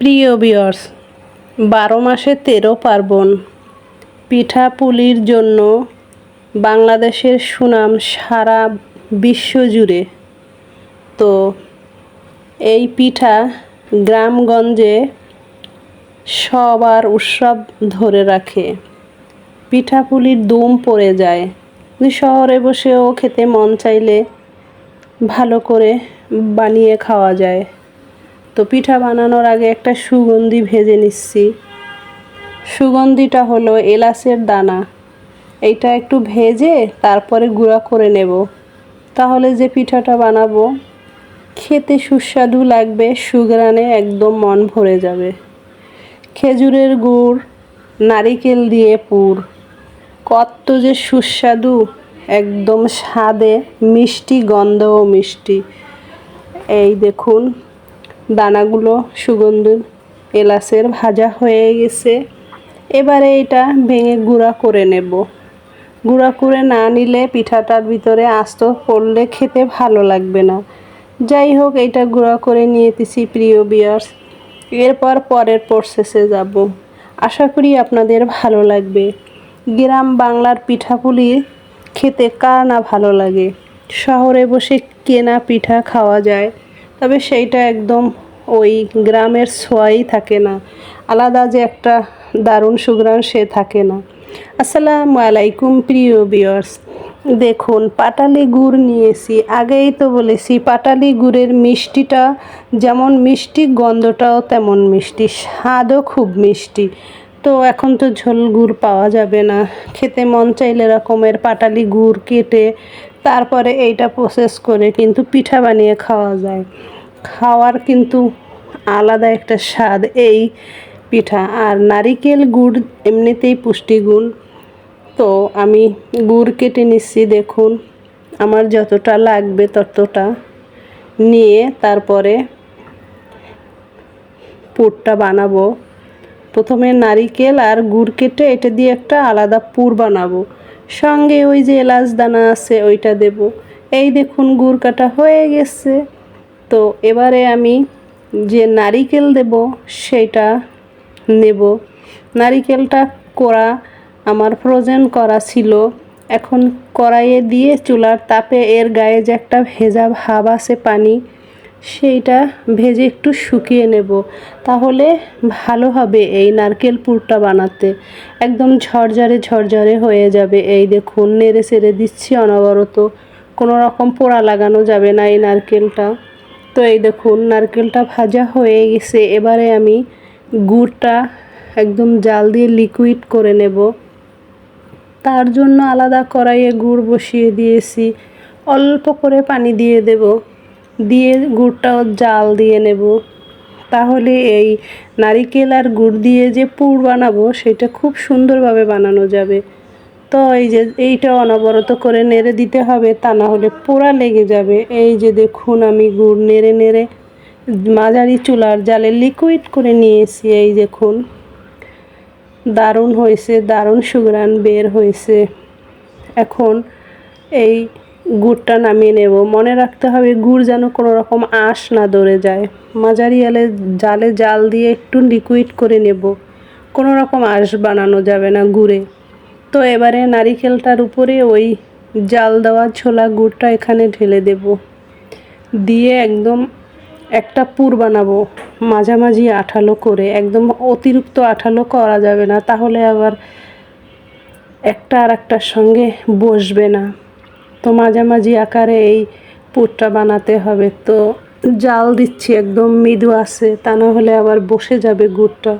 প্রিয় বিয়র্স বারো মাসে তেরো পার্বণ। পিঠা পুলির জন্য বাংলাদেশের সুনাম সারা বিশ্ব জুড়ে। তো এই পিঠা গ্রামগঞ্জে সবার উৎসব ধরে রাখে। পিঠাপুলির দুম পড়ে যায়। শহরে বসেও খেতে মন চাইলে ভালো করে বানিয়ে খাওয়া যায়। তো পিঠা বানানোর আগে একটা সুগন্ধি ভেজে নিচ্ছি। সুগন্ধিটা হলো এলাচের দানা। এইটা একটু ভেজে তারপরে গুঁড়া করে নেব। তাহলে যে পিঠাটা বানাবো, খেতে সুস্বাদু লাগবে সুগ্রানে একদম মন ভরে যাবে। খেজুরের গুড়, নারিকেল দিয়ে পুর। কত যে সুস্বাদু, একদম স্বাদে মিষ্টি গন্ধও মিষ্টি। এই দেখুন দানাগুলো, সুগন্ধি, এলাচের ভাজা হয়ে গেছে। এবারে এটা ভেঙে গুঁড়া করে নেব। গুঁড়া করে না নিলে পিঠাটার ভিতরে আস্ত পড়লে খেতে ভালো লাগবে না। যাই হোক, এটা গুঁড়া করে নিয়েতেছি প্রিয় বিয়ার্স এরপর পরের প্রসেসে যাব। আশা করি আপনাদের ভালো লাগবে। গ্রাম বাংলার পিঠাপুলি খেতে কার না ভালো লাগে? শহরে বসে কেনা পিঠা খাওয়া যায়। তবে সেইটা একদম ওই গ্রামের ছোঁয়াই থাকে না। আলাদা যে একটা দারুণ সুগ্রাম সে থাকে না। আসসালামু আলাইকুম প্রিয় বিয়ার্স দেখুন, পাটালি গুড় নিয়েছি। আগেই তো বলেছি, পাটালি গুড়ের মিষ্টিটা যেমন মিষ্টি, গন্ধটাও তেমন মিষ্টি, স্বাদও খুব মিষ্টি। তো এখন তো ঝোল গুড় পাওয়া যাবে না। খেতে মন চাইলে রকমের পাটালি গুড় কেটে তারপরে এইটা প্রসেস করে কিন্তু পিঠা বানিয়ে খাওয়া যায়। খাওয়ার কিন্তু আলাদা একটা স্বাদ এই পিঠা। আর নারিকেল গুড় এমনিতেই পুষ্টিগুণ। তো আমি গুড় কেটে নিচ্ছি, দেখুন। আমার যতটা লাগবে ততটা নিয়ে তারপরে পুরটা বানাবো। প্রথমে নারিকেল আর গুড় কেটে এটা দিয়ে একটা আলাদা পুর বানাবো। সঙ্গে ওই যে এলাচ দানা আছে, ওইটা দেব। এই দেখুন, গুড় কাটা হয়ে গেছে। তো এবারে আমি যে নারিকেল দেব, সেটা নেব। নারিকেলটা করা আমার ফ্রোজেন করা ছিল। এখন কড়াইয়ে দিয়ে চুলার তাপে এর গায়ে যে একটা ভেজা ভাব আছে পানি সেইটা ভেজে একটু শুকিয়ে নেব। তাহলে ভালো হবে এই নারকেল পুরটা বানাতে। একদম ঝরঝরে ঝরঝরে হয়ে যাবে। এই দেখুন, নেড়ে সেড়ে দিচ্ছি অনবরত। কোনো রকম পোড়া লাগানো যাবে না এই নারকেলটা। তো এই দেখুন, নারকেলটা ভাজা হয়ে গেছে। এবারে আমি গুড়টা একদম জাল দিয়ে লিকুইড করে নেব। তার জন্য আলাদা কড়াইয়ে গুড় বসিয়ে দিয়েছি। অল্প করে পানি দিয়ে দেব। দিয়ে গুড়টাও জাল দিয়ে নেব। তাহলে এই নারিকেল আর গুড় দিয়ে যে পুর বানাবো, সেটা খুব সুন্দরভাবে বানানো যাবে। তো এই যে এইটা অনবরত করে নেড়ে দিতে হবে, তা না হলে পোড়া লেগে যাবে। এই যে দেখুন আমি গুড় নেড়ে নেড়ে মাঝারি চুলার জালে লিকুইড করে নিয়েছি, এই দেখুন। দারুণ হয়েছে, দারুণ সুগ্রান বের হয়েছে। এখন এই গুড়টা নামিয়ে নেব। মনে রাখতে হবে গুড় যেন কোনো রকম আঁশ না ধরে যায়। মাঝারি আলে জালে জাল দিয়ে একটু লিকুইড করে নেব। কোনো রকম আঁশ বানানো যাবে না গুড়ে। তো এবারে নারিকেলটার উপরে ওই জাল দেওয়া ছোলা গুড়টা এখানে ঢেলে দেব। দিয়ে একদম একটা পুর বানাবো। মাঝামাঝি আঠালো করে। একদম অতিরিক্ত আঠালো করা যাবে না। তাহলে আবার একটা আর একটার সঙ্গে বসবে না। তো মাঝামাঝি আকারে এই পুরটা বানাতে হবে। তো জাল দিচ্ছি, একদম মৃদু আছে, তা না হলে আবার বসে যাবে গুড়টা।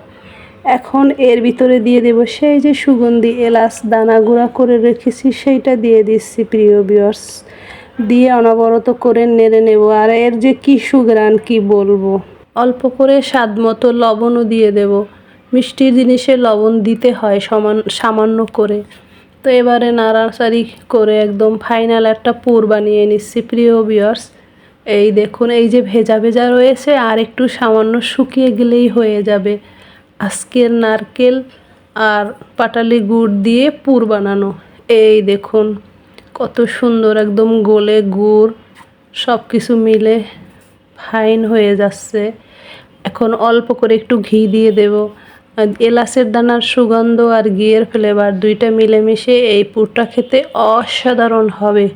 এখন এর ভিতরে দিয়ে দেব সেই যে সুগন্ধি, এলাচ, দানা গুঁড়া করে রেখেছি, সেইটা দিয়ে দিচ্ছি, প্রিয় বিয়ার্স দিয়ে অনবরত করে নেড়ে নেব, আর এর যে কি সুগ্রান কি বলব? অল্প করে স্বাদ মতো লবণও দিয়ে দেব। মিষ্টির জিনিসে লবণ দিতে হয়, সমান, সামান্য করে। তো এবারে নাড়াচাড়ি করে একদম ফাইনাল একটা পুর বানিয়ে নিচ্ছি, প্রিয় বিয়ার্স এই দেখুন, এই যে ভেজা ভেজা রয়েছে, আর একটু সামান্য শুকিয়ে গেলেই হয়ে যাবে। আজকের নারকেল আর পাটালি গুড় দিয়ে পুর বানানো। এই দেখুন, কত সুন্দর একদম গোলে গুড় সব কিছু মিলে ফাইন হয়ে যাচ্ছে। এখন অল্প করে একটু ঘি দিয়ে দেব। এলাচের দানার সুগন্ধ আর ঘিয়ের ফ্লেভার দুইটা মিলেমিশে এই পুরটা খেতে অসাধারণ হবে।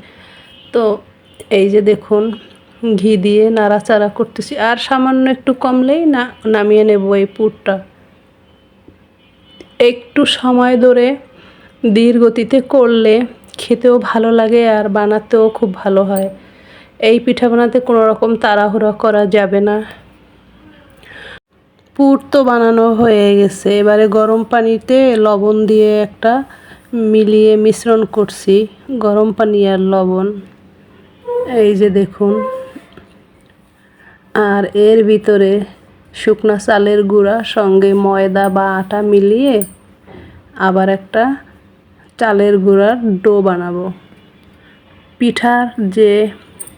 তো এই যে দেখুন, ঘি দিয়ে নাড়াচাড়া করতেছি। আর সামান্য একটু কমলেই না, নামিয়ে নেব এই পুরটা। একটু সময় ধরে ধীর গতিতে করলে খেতেও ভালো লাগে আর বানাতেও খুব ভালো হয়। এই পিঠা বানাতে কোনো রকম তাড়াহুড়া করা যাবে না। পুর তো বানানো হয়ে গেছে। এবারে গরম পানিতে লবণ দিয়ে একটা মিলিয়ে মিশ্রণ করছি, গরম পানি আর লবণ। এই যে দেখুন। আর এর ভিতরে শুকনা চালের গুঁড়া, সঙ্গে ময়দা বা আটা মিলিয়ে আবার একটা চালের গুঁড়ার ডো বানাবো। পিঠার যে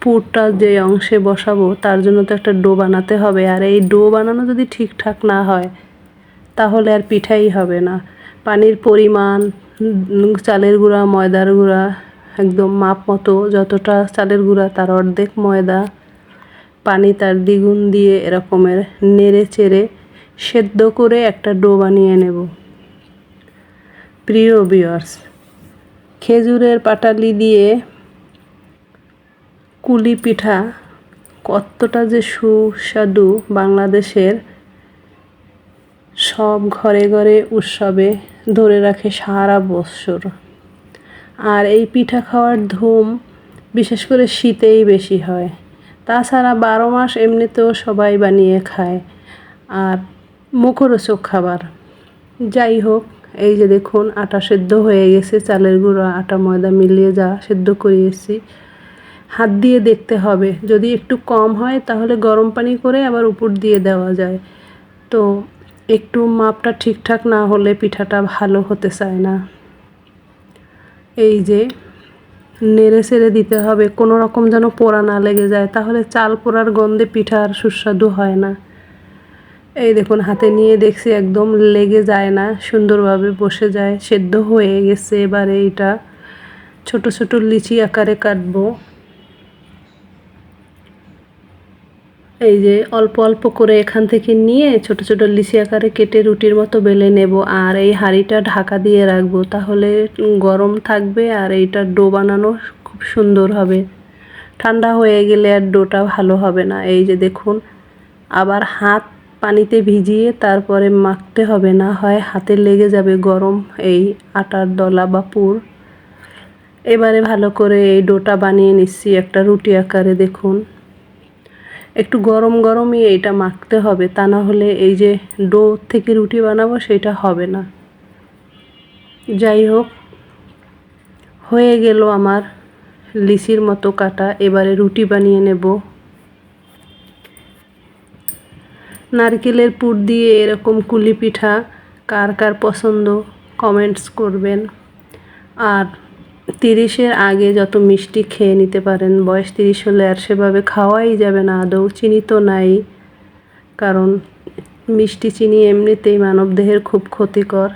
পুরটা যে অংশে বসাবো, তার জন্য তো একটা ডো বানাতে হবে। আর এই ডো বানানো যদি ঠিকঠাক না হয়, তাহলে আর পিঠাই হবে না। পানির পরিমাণ, চালের গুঁড়া, ময়দার গুঁড়া, একদম মাপ মতো যতটা চালের গুঁড়া, তার অর্ধেক ময়দা, পানি তার দ্বিগুণ দিয়ে এরকমের নেড়ে চেড়ে সেদ্ধ করে একটা ডো বানিয়ে নেব। প্রিয় বিয়ার্স খেজুরের পাটালি দিয়ে কুলি পিঠা কতটা যে সুস্বাদু বাংলাদেশের সব ঘরে ঘরে উৎসবে ধরে রাখে সারা বৎসর আর এই পিঠা খাওয়ার ধুম বিশেষ করে শীতেই বেশি হয়। তাছাড়া বারো মাস এমনিতেও সবাই বানিয়ে খায়। আর মুখরোচক খাবার। যাই হোক, এই যে দেখুন, আটা সেদ্ধ হয়ে গেছে, চালের গুঁড়ো, আটা, ময়দা মিলিয়ে যা সেদ্ধ করিয়েছি। হাত দিয়ে দেখতে হবে। যদি একটু কম হয়, তাহলে গরম পানি করে আবার উপর দিয়ে দেওয়া যায়। তো একটু মাপটা ঠিকঠাক না হলে পিঠাটা ভালো হতে চায় না। এই যে নেড়ে ছেড়ে দিতে হবে, কোনো রকম যেন পোড়া না লেগে যায়, তাহলে চাল পোড়ার গন্ধে পিঠা আর সুস্বাদু হয় না। এই দেখুন, হাতে নিয়ে দেখছি একদম লেগে যায় না, সুন্দরভাবে বসে যায়, সেদ্ধ হয়ে গেছে। এবারে এটা ছোট ছোট লিচি আকারে কাটবো। এই যে অল্প অল্প করে এখান থেকে নিয়ে ছোট ছোট লিচি আকারে কেটে রুটির মতো বেলে নেব। আর এই হাঁড়িটা ঢাকা দিয়ে রাখব, তাহলে গরম থাকবে আর এইটা ডো বানানো খুব সুন্দর হবে। ঠান্ডা হয়ে গেলে আর ডোটা ভালো হবে না। এই যে দেখুন, আবার হাত পানিতে ভিজিয়ে তারপরে মাখতে হবে, না হয় হাতে লেগে যাবে গরম এই আটার দলা বা পুর। এবারে ভালো করে এই ডোটা বানিয়ে নিচ্ছি একটা রুটি আকারে, দেখুন। একটু গরম গরমই এটা মাখতে হবে, তা না হলে এই যে ডো থেকে রুটি বানাবো সেটা হবে না। যাই হোক, হয়ে গেল আমার লিচির মতো কাটা, এবারে রুটি বানিয়ে নেব। নারকেলের পুর দিয়ে এরকম কুলি পিঠা কার কার পছন্দ, কমেন্টস করবেন। আর তিরিশের আগে যত মিষ্টি খেয়ে নিতে পারেন, বয়স তিরিশ হলে আর সেভাবে খাওয়াই যাবে না, আদৌ চিনি তো নাই। কারণ মিষ্টি চিনি এমনিতেই মানবদেহের খুব ক্ষতিকর।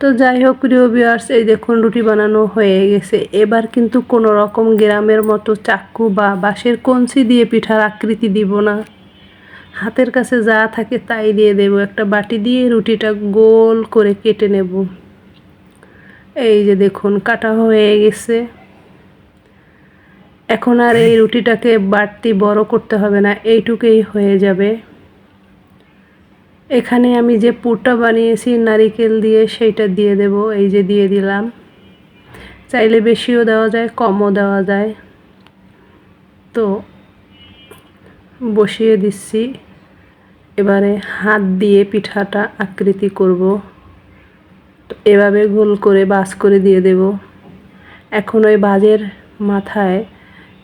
তো যাই হোক প্রিয় বিয়ার্স এই দেখুন রুটি বানানো হয়ে গেছে। এবার কিন্তু কোনো রকম গ্রামের মতো চাক্কু বা বাঁশের কঞ্চি দিয়ে পিঠার আকৃতি দিব না। হাতের কাছে যা থাকে তাই দিয়ে দেব। একটা বাটি দিয়ে রুটিটা গোল করে কেটে নেব। এই যে দেখুন, কাটা হয়ে গেছে। এখন আর এই রুটিটাকে বাড়তি বড় করতে হবে না, এইটুকুই হয়ে যাবে। এখানে আমি যে পুরটা বানিয়েছি, নারিকেল দিয়ে সেইটা দিয়ে দেব, এই যে দিয়ে দিলাম। চাইলে বেশিও দেওয়া যায়, কমও দেওয়া যায়। তো বসিয়ে দিচ্ছি। এবারে হাত দিয়ে পিঠাটা আকৃতি করব। এভাবে গোল করে বাস করে দিয়ে দেব। এখন ওই বাজের মাথায়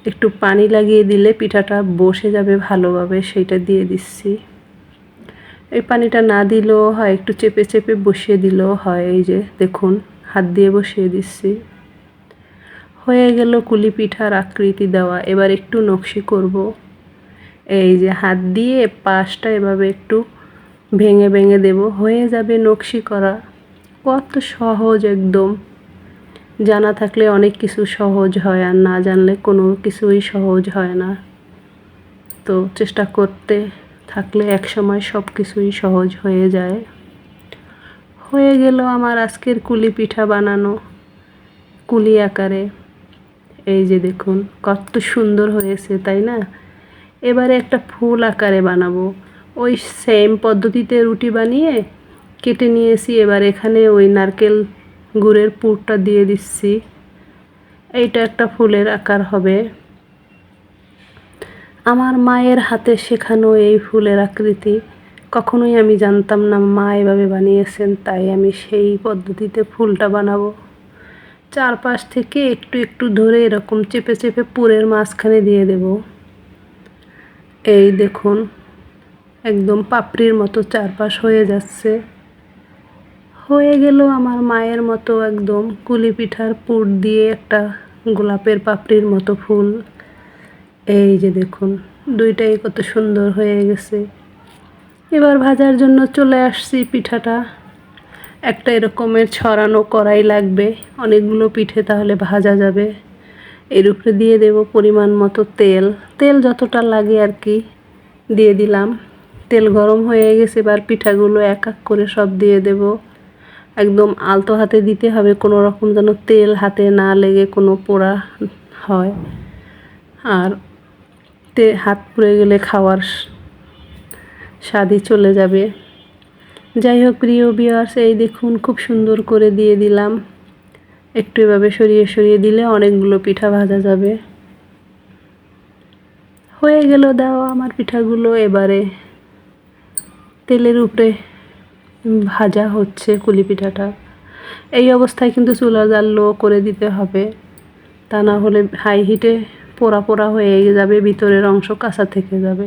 একটু পানি লাগিয়ে দিলে পিঠাটা বসে যাবে ভালোভাবে, সেইটা দিয়ে দিচ্ছি। এই পানিটা না দিলেও হয়, একটু চেপে চেপে বসিয়ে দিলেও হয়, এই যে দেখুন, হাত দিয়ে বসিয়ে দিচ্ছি। হয়ে গেল কুলি পিঠার আকৃতি দেওয়া, এবার একটু নকশি করব। এই যে হাত দিয়ে পাশটা এভাবে একটু ভেঙে ভেঙে দেব, হয়ে যাবে নকশি করা। কত সহজ একদম। জানা থাকলে অনেক কিছু সহজ হয় আর না জানলে কোনো কিছুই সহজ হয় না। তো চেষ্টা করতে থাকলে এক সময় সব কিছুই সহজ হয়ে যায়। হয়ে গেল আমার আজকের কুলি পিঠা বানানো। কুলি আকারে। এই যে দেখুন, কত সুন্দর হয়েছে, তাই না? এবারে একটা ফুল আকারে বানাবো। ওই সেম পদ্ধতিতে রুটি বানিয়ে কেটে নিয়েছি, এবার এখানে ওই নারকেল গুড়ের পুরটা দিয়ে দিচ্ছি। এইটা একটা ফুলের আকার হবে। আমার মায়ের হাতে শেখানো এই ফুলের আকৃতি কখনোই আমি জানতাম না মা এভাবে বানিয়েছেন, তাই আমি সেই পদ্ধতিতে ফুলটা বানাবো। চারপাশ থেকে একটু একটু ধরে এরকম চেপে চেপে পুরের মাঝখানে দিয়ে দেব। এই দেখুন, একদম পাপড়ির মতো চারপাশ হয়ে যাচ্ছে। হয়ে গেল আমার মায়ের মতো একদম কুলি পিঠার পুর দিয়ে একটা গোলাপের পাপড়ির মতো ফুল। এই যে দেখুন, দুইটাই কত সুন্দর হয়ে গেছে। এবার ভাজার জন্য চলে আসছি পিঠাটা। একটা এরকমের ছড়ানো কড়াই লাগবে, অনেকগুলো পিঠে তাহলে ভাজা যাবে। এর উপরে দিয়ে দেব পরিমাণ মতো তেল। তেল যতটা লাগে আর কি, দিয়ে দিলাম। তেল গরম হয়ে গেছে, এবার পিঠাগুলো এক এক করে সব দিয়ে দেব। একদম আলতো হাতে দিতে হবে, কোনো রকম যেন তেল হাতে না লেগে কোনো পোড়া হয়। আর তে হাত পুড়ে গেলে খাওয়ার স্বাদই চলে যাবে। যাই হোক প্রিয় বিয়ার্স এই দেখুন খুব সুন্দর করে দিয়ে দিলাম। একটু এভাবে সরিয়ে সরিয়ে দিলে অনেকগুলো পিঠা ভাজা যাবে। হয়ে গেল দাও আমার পিঠাগুলো এবারে। তেলের উপরে ভাজা হচ্ছে কুলি পিঠাটা। এই অবস্থায় কিন্তু চুলা জাল লো করে দিতে হবে। তা না হলে হাই হিটে পোড়া পোড়া হয়ে যাবে, ভিতরের অংশ কাঁচা থেকে যাবে।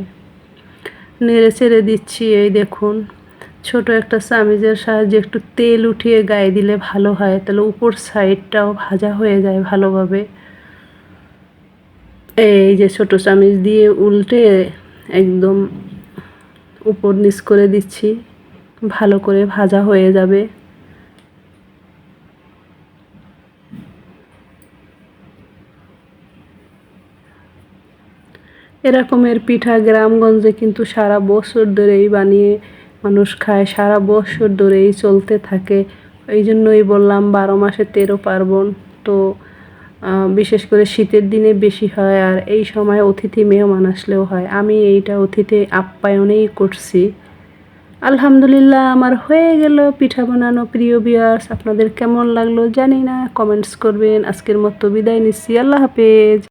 নেড়ে চেড়ে দিচ্ছি, এই দেখুন। ছোট একটা চামিজের সাহায্যে একটু তেল উঠিয়ে গায়ে দিলে ভালো হয়, তাহলে উপর সাইডটাও ভাজা হয়ে যায় ভালোভাবে। এই যে ছোট চামিচ দিয়ে উল্টে একদম উপর নিচ করে দিচ্ছি। ভালো করে ভাজা হয়ে যাবে। এরকমের পিঠা গ্রামগঞ্জে কিন্তু সারা বছর ধরেই বানিয়ে মানুষ খায়, সারা বছর ধরেই চলতে থাকে। এই জন্যই বললাম বারো মাসে তেরো পার্বণ, তো বিশেষ করে শীতের দিনে বেশি হয় আর এই সময় অতিথি মেহমান আসলেও হয়। আমি এইটা অতিথি আপ্যায়নেই করছি। আলহামদুলিল্লাহ, আমার হয়ে গেল পিঠা বানানো। প্রিয় বিয়ার্স আপনাদের কেমন লাগল জানি না কমেন্টস করবেন। আজকের মতো বিদায় নিচ্ছি, আল্লাহ হাফেজ।